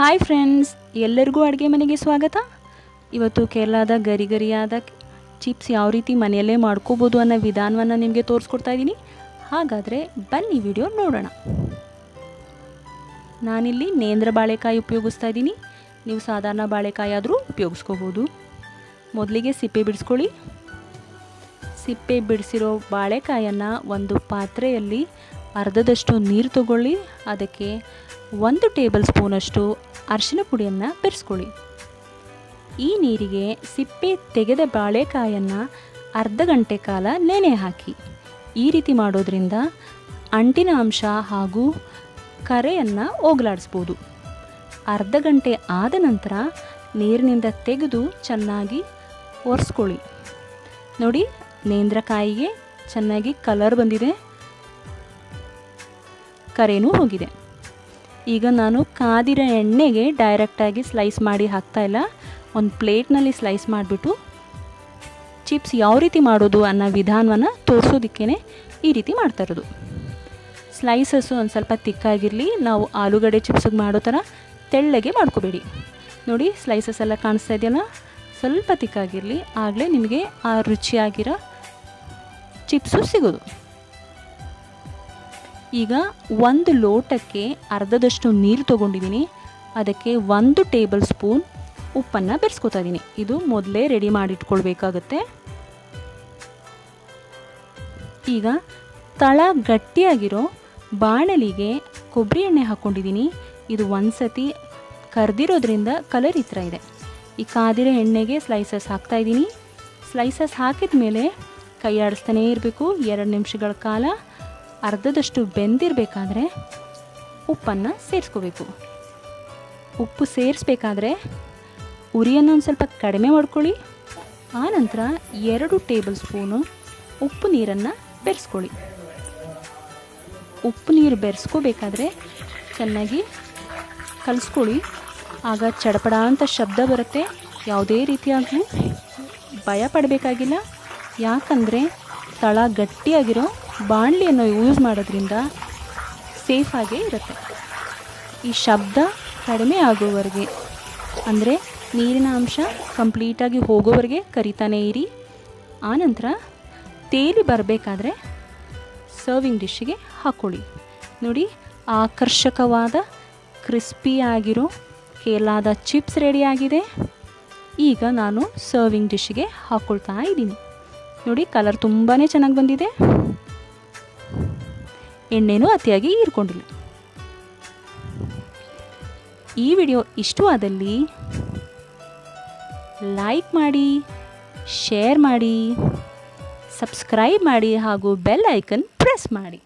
Hi friends ಎಲ್ಲರಿಗೂ ಅಡುಗೆ ಮನೆಗೆ ಸ್ವಾಗತ. ಇವತ್ತು ಕೇರಳದ ಗರಿ ಗರಿಯಾದ ಚಿಪ್ಸ್ ಯಾವ ರೀತಿ ಮನೆಯಲ್ಲೇ ಮಾಡ್ಕೋಬೋದು ಅನ್ನೋ ವಿಧಾನವನ್ನು ನಿಮಗೆ ತೋರಿಸ್ಕೊಡ್ತಾ ಇದ್ದೀನಿ ಹಾಗಾದರೆ ಬನ್ನಿ ವಿಡಿಯೋ ನೋಡೋಣ. ನಾನಿಲ್ಲಿ ನೇಂದ್ರ ಬಾಳೆಕಾಯಿ ಉಪಯೋಗಿಸ್ತಾ ಇದ್ದೀನಿ ನೀವು ಸಾಧಾರಣ ಬಾಳೆಕಾಯಿ ಆದರೂ ಉಪಯೋಗಿಸ್ಕೋಬೋದು. ಮೊದಲಿಗೆ ಸಿಪ್ಪೆ ಬಿಡಿಸ್ಕೊಳ್ಳಿ. ಸಿಪ್ಪೆ ಬಿಡಿಸಿರೋ ಬಾಳೆಕಾಯನ್ನು ಒಂದು ಪಾತ್ರೆಯಲ್ಲಿ ಅರ್ಧದಷ್ಟು ನೀರು ತಗೊಳ್ಳಿ, ಅದಕ್ಕೆ ಒಂದು ಟೇಬಲ್ ಸ್ಪೂನಷ್ಟು ಅರಿಶಿನ ಪುಡಿಯನ್ನು ಬೆರೆಸ್ಕೊಳ್ಳಿ. ಈ ನೀರಿಗೆ ಸಿಪ್ಪೆ ತೆಗೆದ ಬಾಳೆಕಾಯನ್ನು ಅರ್ಧ ಗಂಟೆ ಕಾಲ ನೆನೆ ಹಾಕಿ. ಈ ರೀತಿ ಮಾಡೋದ್ರಿಂದ ಅಂಟಿನ ಅಂಶ ಹಾಗೂ ಕರೆಯನ್ನು ಹೋಗಲಾಡಿಸ್ಬೋದು. ಅರ್ಧ ಗಂಟೆ ಆದ ನಂತರ ನೀರಿನಿಂದ ತೆಗೆದು ಚೆನ್ನಾಗಿ ಒರೆಸ್ಕೊಳ್ಳಿ. ನೋಡಿ, ನೇಂದ್ರಕಾಯಿಗೆ ಚೆನ್ನಾಗಿ ಕಲರ್ ಬಂದಿದೆ. ಕರೆನೂ ಹೋಗಿದೆ. ಈಗ ನಾನು ಕಾದಿರೋ ಎಣ್ಣೆಗೆ ಡೈರೆಕ್ಟಾಗಿ ಸ್ಲೈಸ್ ಮಾಡಿ ಹಾಕ್ತಾ ಇಲ್ಲ. ಒಂದು ಪ್ಲೇಟ್ನಲ್ಲಿ ಸ್ಲೈಸ್ ಮಾಡಿಬಿಟ್ಟು ಚಿಪ್ಸ್ ಯಾವ ರೀತಿ ಮಾಡೋದು ಅನ್ನೋ ವಿಧಾನವನ್ನು ತೋರಿಸೋದಕ್ಕೇ ಈ ರೀತಿ ಮಾಡ್ತಾ ಇರೋದು. ಸ್ಲೈಸಸ್ಸು ಒಂದು ಸ್ವಲ್ಪ ತಿಕ್ಕಾಗಿರಲಿ, ನಾವು ಆಲೂಗಡ್ಡೆ ಚಿಪ್ಸಿಗೆ ಮಾಡೋ ಥರ ತೆಳ್ಳಗೆ ಮಾಡ್ಕೋಬೇಡಿ. ನೋಡಿ ಸ್ಲೈಸಸ್ ಎಲ್ಲ ಕಾಣಿಸ್ತಾ ಇದೆಯಲ್ಲ? ಸ್ವಲ್ಪ ತಿಕ್ಕಾಗಿರಲಿ, ಆಗಲೇ ನಿಮಗೆ ಆ ರುಚಿಯಾಗಿರೋ ಚಿಪ್ಸು ಸಿಗೋದು. ಈಗ ಒಂದು ಲೋಟಕ್ಕೆ ಅರ್ಧದಷ್ಟು ನೀರು ತೊಗೊಂಡಿದ್ದೀನಿ. ಅದಕ್ಕೆ ಒಂದು ಟೇಬಲ್ ಸ್ಪೂನ್ ಉಪ್ಪನ್ನು ಬೆರೆಸ್ಕೊತಾ ಇದ್ದೀನಿ ಇದು ಮೊದಲೇ ರೆಡಿ ಮಾಡಿಟ್ಕೊಳ್ಬೇಕಾಗತ್ತೆ. ಈಗ ತಳ ಗಟ್ಟಿಯಾಗಿರೋ ಬಾಣಲಿಗೆ ಕೊಬ್ಬರಿ ಎಣ್ಣೆ ಹಾಕ್ಕೊಂಡಿದ್ದೀನಿ ಇದು ಒಂದು ಸತಿ ಕರ್ದಿರೋದ್ರಿಂದ ಕಲರ್ ಈ ಥರ ಇದೆ. ಈ ಕಾದಿರೋ ಎಣ್ಣೆಗೆ ಸ್ಲೈಸಸ್ ಹಾಕ್ತಾಯಿದ್ದೀನಿ ಸ್ಲೈಸಸ್ ಹಾಕಿದ ಮೇಲೆ ಕೈ ಆಡಿಸ್ತಾನೇ ಇರಬೇಕು. ಎರಡು ನಿಮಿಷಗಳ ಕಾಲ ಅರ್ಧದಷ್ಟು ಬೆಂದಿರಬೇಕಾದ್ರೆ ಉಪ್ಪನ್ನು ಸೇರಿಸ್ಕೋಬೇಕು. ಉಪ್ಪು ಸೇರಿಸ್ಬೇಕಾದ್ರೆ ಉರಿಯನ್ನು ಒಂದು ಸ್ವಲ್ಪ ಕಡಿಮೆ ಮಾಡ್ಕೊಳ್ಳಿ. ಆನಂತರ ಎರಡು ಟೇಬಲ್ ಸ್ಪೂನು ಉಪ್ಪು ನೀರನ್ನು ಬೆರೆಸ್ಕೊಳ್ಳಿ. ಉಪ್ಪು ನೀರು ಬೆರೆಸ್ಕೋಬೇಕಾದ್ರೆ ಚೆನ್ನಾಗಿ ಕಲಿಸ್ಕೊಳ್ಳಿ. ಆಗ ಚಡಪಡ ಅಂತ ಶಬ್ದ ಬರುತ್ತೆ. ಯಾವುದೇ ರೀತಿಯಾಗಿ ಭಯ ಪಡಬೇಕಾಗಿಲ್ಲ. ಯಾಕಂದರೆ ತಳ ಗಟ್ಟಿಯಾಗಿರೋ ಬಾಣಲಿಯನ್ನು ಯೂಸ್ ಮಾಡೋದ್ರಿಂದ ಸೇಫಾಗೇ ಇರುತ್ತೆ. ಈ ಶಬ್ದ ಕಡಿಮೆ ಆಗೋವರೆಗೆ ಅಂದರೆ ನೀರಿನ ಅಂಶ ಕಂಪ್ಲೀಟಾಗಿ ಹೋಗೋವರೆಗೆ ಕರಿತಾನೇ ಇರಿ. ಆನಂತರ ತೇಲಿ ಬರಬೇಕಾದ್ರೆ ಸರ್ವಿಂಗ್ ಡಿಶ್ಶಿಗೆ ಹಾಕ್ಕೊಳ್ಳಿ ನೋಡಿ, ಆಕರ್ಷಕವಾದ ಕ್ರಿಸ್ಪಿಯಾಗಿರೋ ಕೇರಳದ ಚಿಪ್ಸ್ ರೆಡಿಯಾಗಿದೆ ಈಗ ನಾನು ಸರ್ವಿಂಗ್ ಡಿಶ್ಶಿಗೆ ಹಾಕ್ಕೊಳ್ತಾ ಇದ್ದೀನಿ. ನೋಡಿ ಕಲರ್ ತುಂಬಾ ಚೆನ್ನಾಗಿ ಬಂದಿದೆ. ಎಣ್ಣೆನೂ ಅತಿಯಾಗಿ ಹೀರ್ಕೊಂಡಿಲ್ಲ. ಈ ವಿಡಿಯೋ ಇಷ್ಟವಾದಲ್ಲಿ ಲೈಕ್ ಮಾಡಿ, ಶೇರ್ ಮಾಡಿ, ಸಬ್ಸ್ಕ್ರೈಬ್ ಮಾಡಿ ಹಾಗೂ ಬೆಲ್ ಐಕನ್ ಪ್ರೆಸ್ ಮಾಡಿ.